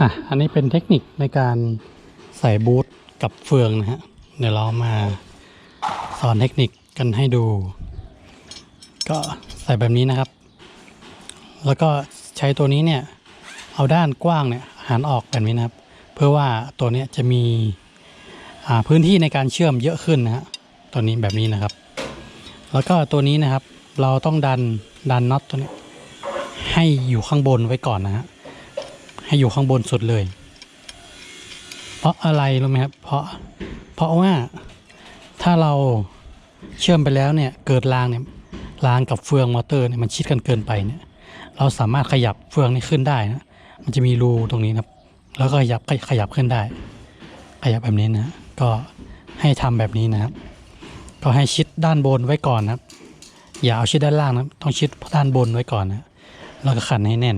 อะ อันนี้เป็นเทคนิคในการใส่บูทกับเฟืองนะฮะ เดี๋ยวเรามาสอนเทคนิคกันให้ดู ก็ใส่แบบนี้นะครับ แล้วก็ใช้ตัวนี้เนี่ย เอาด้านกว้างเนี่ยหันออกแบบนี้นะครับ เพื่อว่าตัวเนี้ยจะมีอ่าพื้นที่ในการเชื่อมเยอะขึ้นนะฮะ ตัวนี้แบบนี้นะครับ แล้วก็ตัวนี้นะครับ เราต้องดันดันน็อตตัวนี้ให้อยู่ข้างบนไว้ก่อนนะฮะ ให้อยู่ข้างบนสุดเลย เพราะอะไรรู้ไหมครับ เพราะ เพราะว่าถ้าเราเชื่อมไปแล้วเนี่ยเกิดรางเนี่ยรางกับเฟืองมอเตอร์เนี่ยมันชิดกันเกินไปเนี่ยเราสามารถขยับเฟืองนี้ขึ้นได้นะมันจะมีรูตรงนี้นะครับ แล้วก็ขยับขยับขึ้นได้ ขยับแบบนี้นะก็ให้ทำแบบนี้นะครับ ก็ให้ชิดด้านบนไว้ก่อนนะครับ อย่าเอาชิดด้านล่างนะต้องชิดด้านบนไว้ก่อนนะแล้วก็ขันให้แน่น